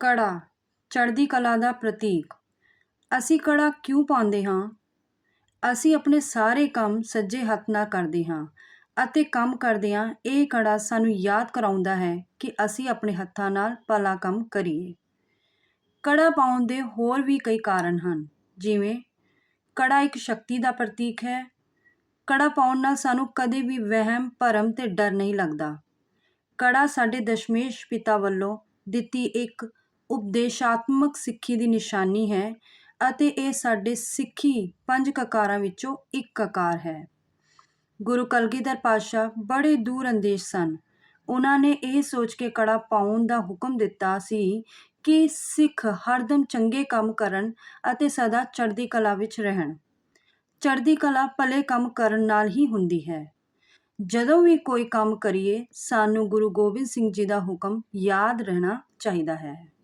ਕੜਾ, ਚੜ੍ਹਦੀ ਕਲਾ ਦਾ ਪ੍ਰਤੀਕ। ਅਸੀਂ ਕੜਾ ਕਿਉਂ ਪਾਉਂਦੇ ਹਾਂ? ਅਸੀਂ ਆਪਣੇ ਸਾਰੇ ਕੰਮ ਸੱਜੇ ਹੱਥ ਨਾਲ ਕਰਦੇ ਹਾਂ ਅਤੇ ਕੰਮ ਕਰਦਿਆਂ ਇਹ ਕੜਾ ਸਾਨੂੰ ਯਾਦ ਕਰਾਉਂਦਾ ਹੈ ਕਿ ਅਸੀਂ ਆਪਣੇ ਹੱਥਾਂ ਨਾਲ ਭਲਾ ਕੰਮ ਕਰੀਏ। ਕੜਾ ਪਾਉਣ ਦੇ ਹੋਰ ਵੀ ਕਈ ਕਾਰਨ ਹਨ, ਜਿਵੇਂ ਕੜਾ ਇੱਕ ਸ਼ਕਤੀ ਦਾ ਪ੍ਰਤੀਕ ਹੈ। ਕੜਾ ਪਾਉਣ ਨਾਲ ਸਾਨੂੰ ਕਦੇ ਵੀ ਵਹਿਮ, ਭਰਮ ਤੇ ਡਰ ਨਹੀਂ ਲੱਗਦਾ। ਕੜਾ ਸਾਡੇ ਦਸ਼ਮੇਸ਼ ਪਿਤਾ ਵੱਲੋਂ ਦਿੱਤੀ ਇੱਕ ਉਪਦੇਸ਼ਾਤਮਕ ਸਿੱਖੀ ਦੀ ਨਿਸ਼ਾਨੀ ਹੈ ਅਤੇ ਇਹ ਸਾਡੇ ਸਿੱਖੀ ਪੰਜ ਕਕਾਰਾਂ ਵਿੱਚੋਂ ਇੱਕ ਕਕਾਰ ਹੈ। ਗੁਰੂ ਕਲਗੀਧਰ ਪਾਤਸ਼ਾਹ ਬੜੇ ਦੂਰ ਅੰਦੇਸ਼ ਸਨ। ਉਹਨਾਂ ਨੇ ਇਹ ਸੋਚ ਕੇ ਕੜਾ ਪਾਉਣ ਦਾ ਹੁਕਮ ਦਿੱਤਾ ਸੀ ਕਿ ਸਿੱਖ ਹਰਦਮ ਚੰਗੇ ਕੰਮ ਕਰਨ ਅਤੇ ਸਦਾ ਚੜ੍ਹਦੀ ਕਲਾ ਵਿੱਚ ਰਹਿਣ। ਚੜ੍ਹਦੀ ਕਲਾ ਭਲੇ ਕੰਮ ਕਰਨ ਨਾਲ ਹੀ ਹੁੰਦੀ ਹੈ। ਜਦੋਂ ਵੀ ਕੋਈ ਕੰਮ ਕਰੀਏ, ਸਾਨੂੰ ਗੁਰੂ ਗੋਬਿੰਦ ਸਿੰਘ ਜੀ ਦਾ ਹੁਕਮ ਯਾਦ ਰਹਿਣਾ ਚਾਹੀਦਾ ਹੈ।